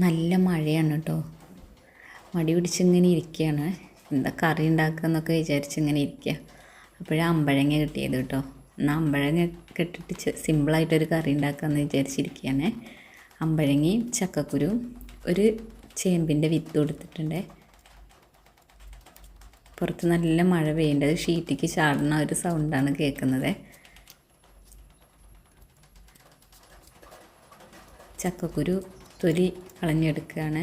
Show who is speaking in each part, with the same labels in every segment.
Speaker 1: നല്ല മഴയാണ് കേട്ടോ മടി പിടിച്ചിങ്ങനെ ഇരിക്കുകയാണ് എന്താ കറി ഉണ്ടാക്കുക എന്നൊക്കെ വിചാരിച്ച് ഇങ്ങനെ ഇരിക്കുക അപ്പോഴാണ് അമ്പഴങ്ങ കിട്ടിയത് കേട്ടോ എന്നാൽ അമ്പഴങ്ങ കെട്ടിട്ട് സിമ്പിളായിട്ടൊരു കറി ഉണ്ടാക്കാമെന്ന് വിചാരിച്ചിരിക്കുകയാണ് അമ്പഴങ്ങയും ചക്കക്കുരും ഒരു ചേമ്പിന്റെ വിത്ത് കൊടുത്തിട്ടുണ്ട്. പുറത്ത് നല്ല മഴ പെയ്യേണ്ടത് ഷീറ്റിക്ക് ചാടുന്ന ഒരു സൗണ്ടാണ് കേൾക്കുന്നത് ചക്കക്കുരു തൊലി കളഞ്ഞെടുക്കുകയാണ്.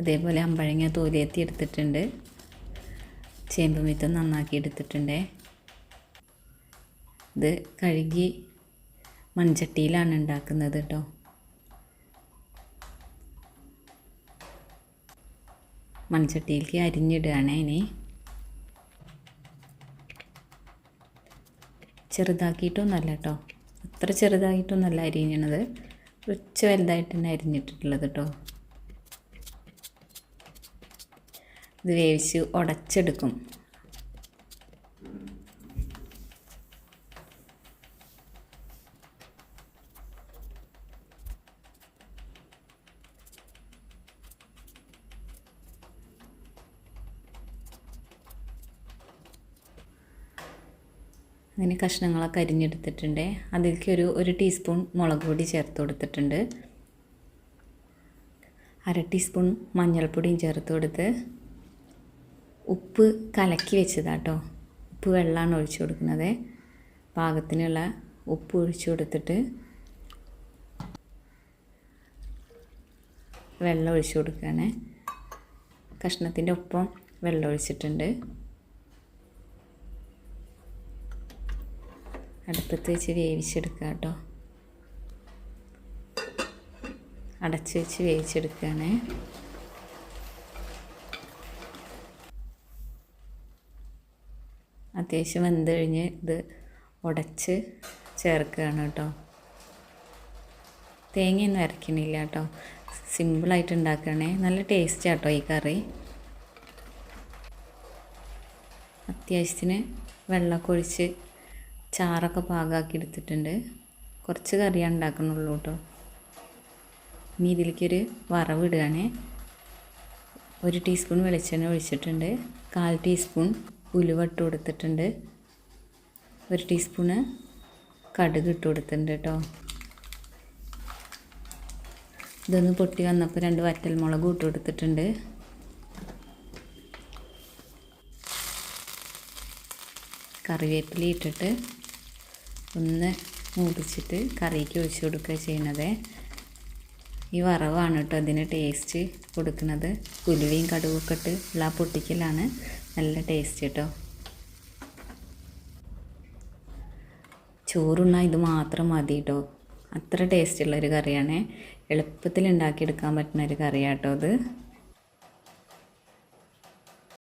Speaker 1: അതേപോലെ അമ്പഴങ്ങ തോലിയെത്തി എടുത്തിട്ടുണ്ട് ചേമ്പ് വിത്ത് നന്നാക്കി എടുത്തിട്ടുണ്ട്. ഇത് കഴുകി മൺചട്ടിയിലാണ് ഉണ്ടാക്കുന്നത് കേട്ടോ മൺചട്ടിയിലേക്ക് അരിഞ്ഞിടുകയാണ് ഇനി. ചെറുതാക്കിയിട്ടൊന്നല്ല കേട്ടോ അത്ര ചെറുതായിട്ടൊന്നല്ല അരിഞ്ഞണത്. ഉച്ച വലുതായിട്ട് തന്നെ അരിഞ്ഞിട്ടുള്ളത് കേട്ടോ ഇത് വേവിച്ച് ഉടച്ചെടുക്കും. അങ്ങനെ കഷ്ണങ്ങളൊക്കെ അരിഞ്ഞെടുത്തിട്ടുണ്ട്. അതിലേക്ക് ഒരു ഒരു ടീസ്പൂൺ മുളക് പൊടി ചേർത്ത് കൊടുത്തിട്ടുണ്ട്. അര ടീസ്പൂൺ മഞ്ഞൾപ്പൊടിയും ചേർത്ത് കൊടുത്ത് ഉപ്പ് കലക്കി വെച്ചതാട്ടോ. ഉപ്പ് വെള്ളമാണ് ഒഴിച്ചു കൊടുക്കുന്നത്. പാകത്തിനുള്ള ഉപ്പ് ഒഴിച്ചു കൊടുത്തിട്ട് വെള്ളം ഒഴിച്ചു കൊടുക്കുകയാണ്. കഷ്ണത്തിന്റെ ഒപ്പം വെള്ളം ഒഴിച്ചിട്ടുണ്ട്. അടുപ്പത്ത് വെച്ച് വേവിച്ചെടുക്കുക കേട്ടോ. അടച്ച് വെച്ച് വേവിച്ചെടുക്കുകയാണ്. അത്യാവശ്യം വെന്ത് കഴിഞ്ഞ് ഇത് ഉടച്ച് ചേർക്കുകയാണ് കേട്ടോ. തേങ്ങയൊന്നും അരക്കണില്ല കേട്ടോ. സിമ്പിളായിട്ട് ഉണ്ടാക്കണേ നല്ല ടേസ്റ്റ് കേട്ടോ ഈ കറി. അത്യാവശ്യത്തിന് വെള്ളമൊക്കെ ഒഴിച്ച് ചാറൊക്കെ പാകമാക്കി എടുത്തിട്ടുണ്ട് കുറച്ച് കറിയാണ് ഉണ്ടാക്കുന്നുള്ളൂ കേട്ടോ. ഇനി ഇതിലേക്കൊരു വറവ് ഇടുകയാണേ. ഒരു ടീസ്പൂൺ വെളിച്ചെണ്ണ ഒഴിച്ചിട്ടുണ്ട്. കാൽ ടീസ്പൂൺ ഉലുവ ഇട്ട് കൊടുത്തിട്ടുണ്ട്. ഒരു ടീസ്പൂണ് കടുക് ഇട്ട് കൊടുത്തിട്ടുണ്ട് കേട്ടോ. ഇതൊന്ന് പൊട്ടി വന്നപ്പോൾ രണ്ട് വറ്റൽമുളക് ഇട്ട് കൊടുത്തിട്ടുണ്ട്. കറിവേപ്പില ഇട്ടിട്ട് ഒന്ന് മൂടിച്ചിട്ട് കറിക്ക് ഒഴിച്ചു കൊടുക്കുക ചെയ്യണത്. ഈ വറവാണ് കേട്ടോ അതിന് ടേസ്റ്റ് കൊടുക്കുന്നത്. ഉലുവയും കടുകൊക്കെ ഇട്ട് ഉള്ള പൊട്ടിക്കലാണ് നല്ല ടേസ്റ്റ് കേട്ടോ. ചോറുണ്ണാൻ ഇത് മാത്രം മതി കേട്ടോ. അത്ര ടേസ്റ്റുള്ള ഒരു കറിയാണ്. എളുപ്പത്തിൽ ഉണ്ടാക്കിയെടുക്കാൻ പറ്റുന്ന ഒരു കറിയാട്ടോ അത്